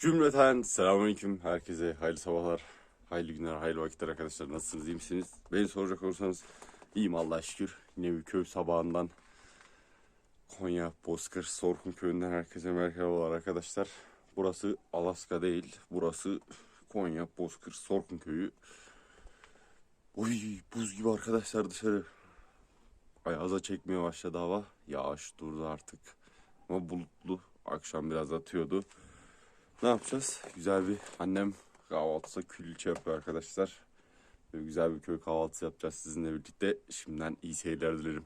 Cümleten selamünaleyküm herkese hayırlı sabahlar, hayırlı günler, hayırlı vakitler arkadaşlar. Nasılsınız, iyi misiniz? Beni soracak olursanız iyiyim Allah'a şükür. Yine bir sabahından Konya Bozkır Sorkun köyünden herkese merhabalar arkadaşlar. Burası Alaska değil, burası Konya Bozkır Sorkun köyü. Oy buz gibi arkadaşlar dışarı. Ayaza çekmeye başladı hava. Yağış durdu artık. Ama bulutlu. Akşam biraz atıyordu. Ne yapacağız? Güzel bir annem kahvaltıda külçe yapıyor arkadaşlar. Böyle güzel bir köy kahvaltısı yapacağız sizinle birlikte. Şimdiden iyi seyirler dilerim.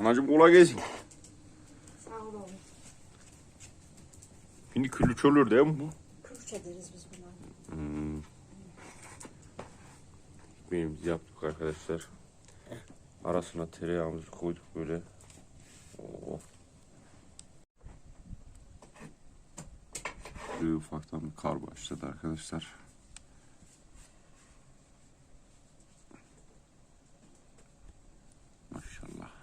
Anacım kolay gelsin. Sağ ol oğlum. Şimdi küllüç olur değil mi bu? Kürç ederiz biz buna. Hmm. Ekmeğimizi yaptık arkadaşlar. Arasına tereyağımızı koyduk böyle. Oo. Ufaktan bir kar başladı arkadaşlar. Maşallah.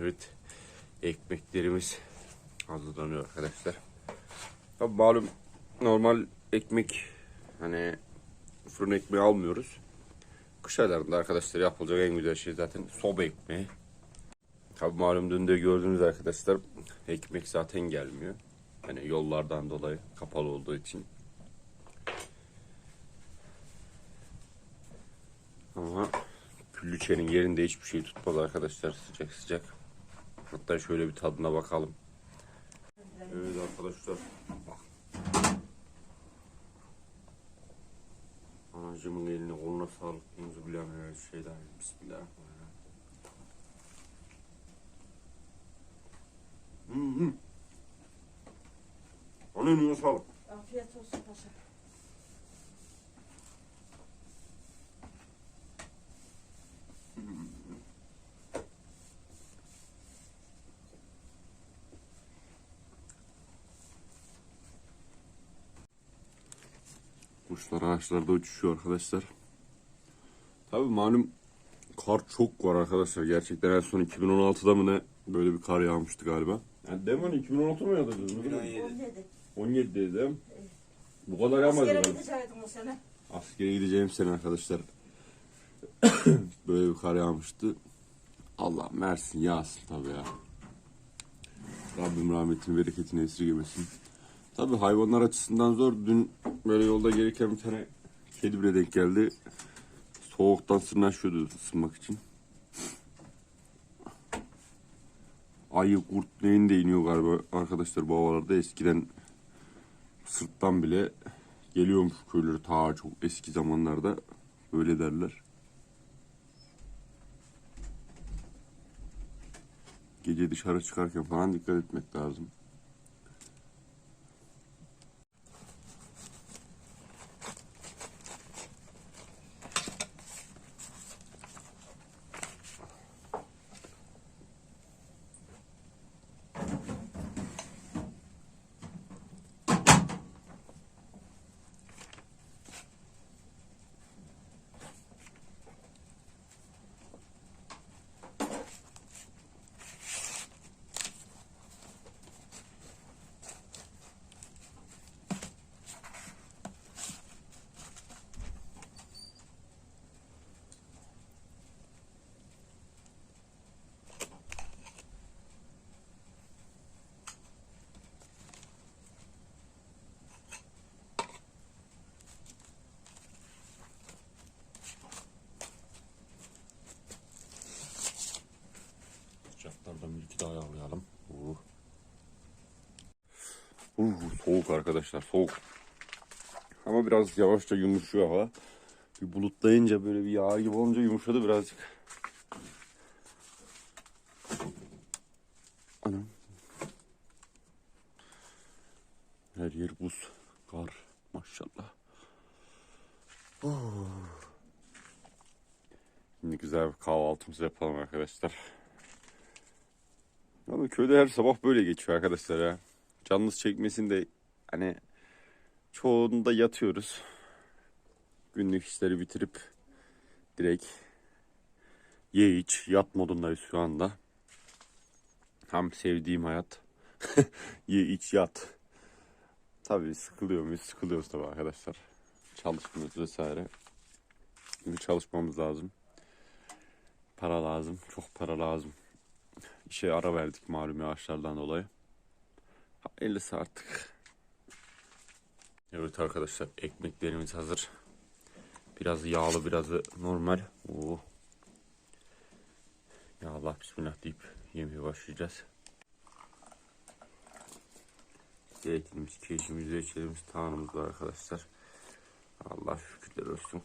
Evet. Ekmeklerimiz hazırlanıyor arkadaşlar. Tabii malum normal ekmek hani fırın ekmeği almıyoruz. Kış aylarında arkadaşlar yapılacak en güzel şey zaten soba ekmeği. Tabii malum dün de gördüğünüz arkadaşlar ekmek zaten gelmiyor. Hani yollardan dolayı kapalı olduğu için. Ama Küllüçe'nin yerinde hiçbir şey tutmaz arkadaşlar sıcak sıcak. Hatta şöyle bir tadına bakalım. Evet arkadaşlar. Anacımın eline koluna sağlık. Şeyden. Bismillahirrahmanirrahim. Hı hı. Anne sağlık. Afiyet olsun paşa. Kuşlar ağaçlarda uçuşuyor arkadaşlar. Tabii malum kar çok var arkadaşlar. Gerçekten en son 2016'da mı ne böyle bir kar yağmıştı galiba. Yani Demin 2016 mı yağdı? 17. 17 dedim. Bu kadar yağmadı. Askere gidecektim o sene. Askere gideceğim sene arkadaşlar. Böyle bir kar yağmıştı. Allah mersin yağsın tabii ya. Rabbim rahmetini bereketini esirgemesin. Tabii hayvanlar açısından zor. Dün böyle yolda gelirken bir tane kedi bile denk geldi. Soğuktan sırnaşıyordu ısınmak için. Ayı, kurt neyin de iniyor galiba arkadaşlar bu. Eskiden sırttan bile geliyormuş köyleri ta çok eski zamanlarda öyle derler. Gece dışarı çıkarken falan dikkat etmek lazım. Uh, soğuk arkadaşlar soğuk. Ama biraz yavaşça yumuşuyor hava. Bir bulutlayınca böyle bir yağ gibi olunca yumuşadı birazcık. Anam. Her yer buz, kar maşallah. Oh. Şimdi güzel bir kahvaltımızı yapalım arkadaşlar. Ama köyde her sabah böyle geçiyor arkadaşlar ya. Canınız çekmesin de hani çoğunda yatıyoruz. Günlük işleri bitirip direkt ye iç yat modundayız şu anda. Tam sevdiğim hayat. ye iç yat. Tabii sıkılıyor muyuz? Sıkılıyoruz tabii arkadaşlar. Çalışmıyoruz vesaire. Çünkü çalışmamız lazım. Para lazım. Çok para lazım işe ara verdik malum yağışlardan dolayı. Hayırlısı artık. Evet arkadaşlar ekmeklerimiz hazır. Biraz yağlı biraz normal. Oo. Ya Allah bismillah deyip yemeye başlayacağız. Zeytinimiz, keşimiz, reçelimiz, tanrımız var arkadaşlar. Allah şükürler olsun.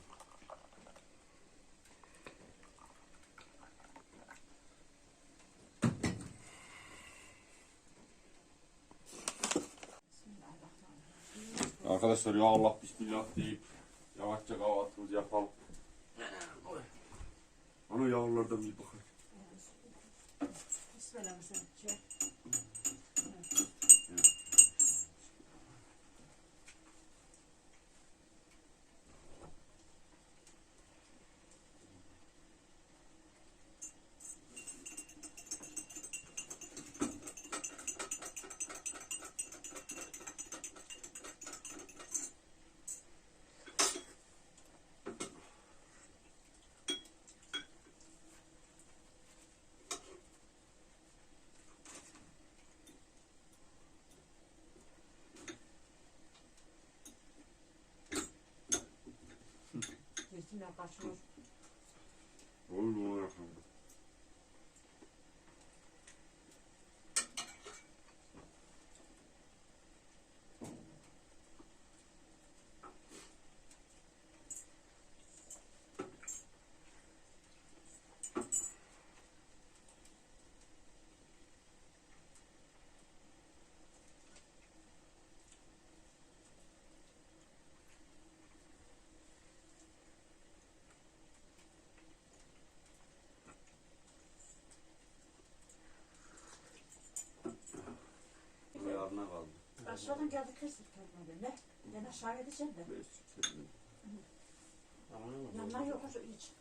Arkadaşlar ya Allah bismillah deyip yavaşça kahvaltımızı yapalım. Ana yavrulardan bir bakın. Bismillah 那把书。Aşağıdan geldi kırsın kendine. Ne? Ben aşağı edeceğim de. Yanlar yok hiç.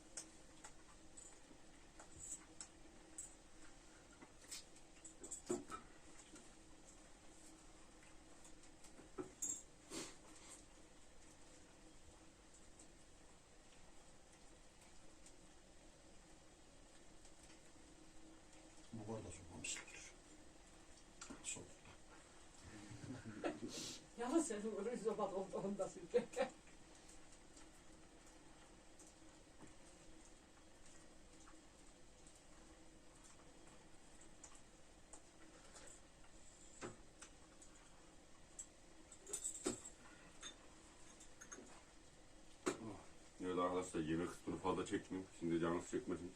Ya sen vururuz o bak onda sürecek. Evet arkadaşlar yemek kısmını fazla çekmeyeyim. Şimdi canınız çekmesin.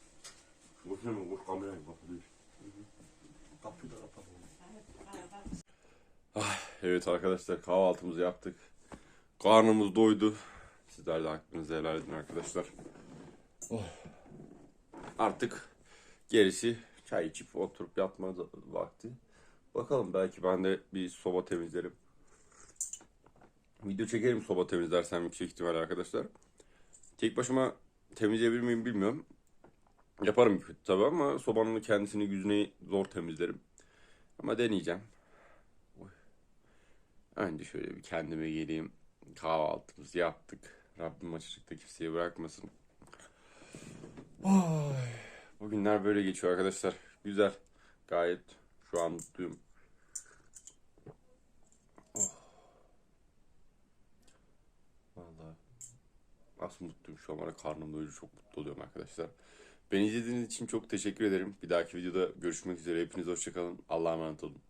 Boşuna mı? Boş kamerayı kapatıyor. Kapıyı da kapatalım. Evet arkadaşlar kahvaltımızı yaptık. Karnımız doydu. Sizler de hakkınızı helal edin arkadaşlar. Oh. Artık gerisi çay içip oturup yatma vakti. Bakalım belki ben de bir soba temizlerim. Video çekerim soba temizlersem yüksek ihtimal arkadaşlar. Tek başıma temizleyebilir miyim bilmiyorum. Yaparım tabii ama sobanın kendisini yüzüne zor temizlerim. Ama deneyeceğim. Önce şöyle bir kendime geleyim. Kahvaltımızı yaptık. Rabbim açıkta kimseye bırakmasın. Ay, Bugünler böyle geçiyor arkadaşlar. Güzel. Gayet şu an mutluyum. Oh. Vallahi nasıl mutluyum şu an bana karnım doyunca çok mutlu oluyorum arkadaşlar. Beni izlediğiniz için çok teşekkür ederim. Bir dahaki videoda görüşmek üzere. Hepiniz hoşçakalın. Allah'a emanet olun.